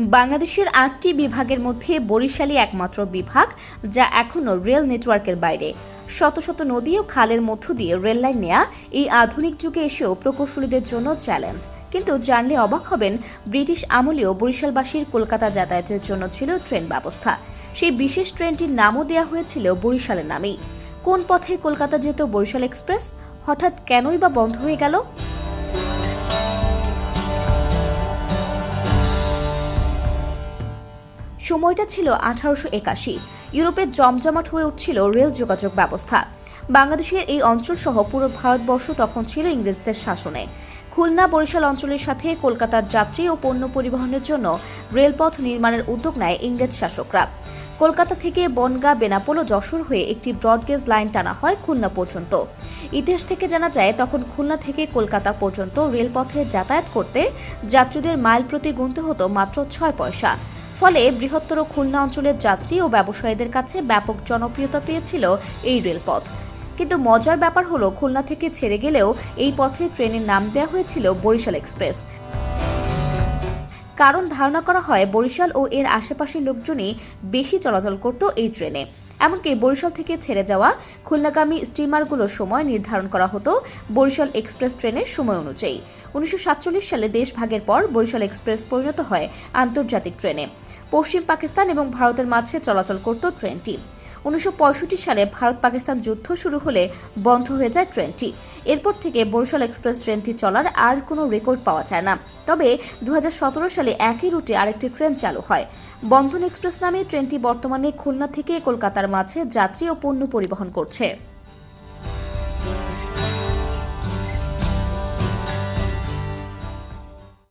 বাংলাদেশের আটটি বিভাগের মধ্যে বরিশালই একমাত্র বিভাগ, যা এখনও রেল নেটওয়ার্কের বাইরে। শত শত নদী ও খালের মধ্য দিয়ে রেল লাইন নেয়া এই আধুনিক যুগে এসেও প্রকৌশলীদের জন্য চ্যালেঞ্জ। কিন্তু জানলে অবাক হবেন, ব্রিটিশ আমলেও বরিশালবাসীর কলকাতা যাতায়াতের জন্য ছিল ট্রেন ব্যবস্থা। সেই বিশেষ ট্রেনটির নামও দেওয়া হয়েছিল বরিশালের নামেই। কোন পথে কলকাতা যেত বরিশাল এক্সপ্রেস? হঠাৎ কেনই বা বন্ধ হয়ে গেল? সময়টা ছিল আঠারোশো একাশি। ইউরোপের জমজমাট হয়ে উঠছিল রেল যোগাযোগ ব্যবস্থা। বাংলাদেশের এই অঞ্চল সহ পুরো ভারতবর্ষ তখন ছিল ইংরেজদের শাসনে। খুলনা, বরিশাল অঞ্চলের সাথে কলকাতার যাত্রী ও পণ্য পরিবহনের জন্য রেলপথ নির্মাণের উদ্যোগ নেয় ইংরেজ শাসকরা। কলকাতা থেকে বনগা, বেনাপোল যশোর হয়ে একটি ব্রডগেজ লাইন টানা হয় খুলনা পর্যন্ত। ইতিহাস থেকে জানা যায়, তখন খুলনা থেকে কলকাতা পর্যন্ত রেলপথে যাতায়াত করতে যাত্রীদের মাইল প্রতি গুনতে হতো মাত্র ছয় পয়সা। ফলে বৃহত্তর খুলনা অঞ্চলের যাত্রী ও ব্যবসায়ীদের কাছে ব্যাপক জনপ্রিয়তা পেয়েছিল এই রেলপথ। কিন্তু মজার ব্যাপার হলো, খুলনা থেকে ছেড়ে গেলেও এই পথে ট্রেনের নাম দেওয়া হয়েছিল বরিশাল এক্সপ্রেস। কারণ ধারণা করা হয়, বরিশাল ও এর আশেপাশের লোকজনই বেশি চলাচল করত এই ট্রেনে। এমনকি বরিশাল থেকে ছেড়ে যাওয়া খুলনাগামী স্টিমারগুলোর সময় নির্ধারণ করা হতো বরিশাল এক্সপ্রেস ট্রেনের সময় অনুযায়ী। উনিশশো সাতচল্লিশ সালে দেশ ভাগের পর বরিশাল এক্সপ্রেস পরিণত হয় আন্তর্জাতিক ট্রেনে। পশ্চিম পাকিস্তান এবং ভারতের মাঝে চলাচল করত ট্রেনটি। উনিশশো পঁয়ষট্টি সালে ভারত পাকিস্তান যুদ্ধ শুরু হলে বন্ধ হয়ে যায় ট্রেনটি। এরপর থেকে বরিশাল এক্সপ্রেস ট্রেনটি চলার আর কোনো রেকর্ড পাওয়া যায় না। তবে দু হাজার সতেরো সালে একই রুটে আরেকটি ট্রেন চালু হয়। বন্ধন এক্সপ্রেস নামে ট্রেনটি বর্তমানে খুলনা থেকে কলকাতার মাঝে যাত্রী ও পণ্য পরিবহন করছে।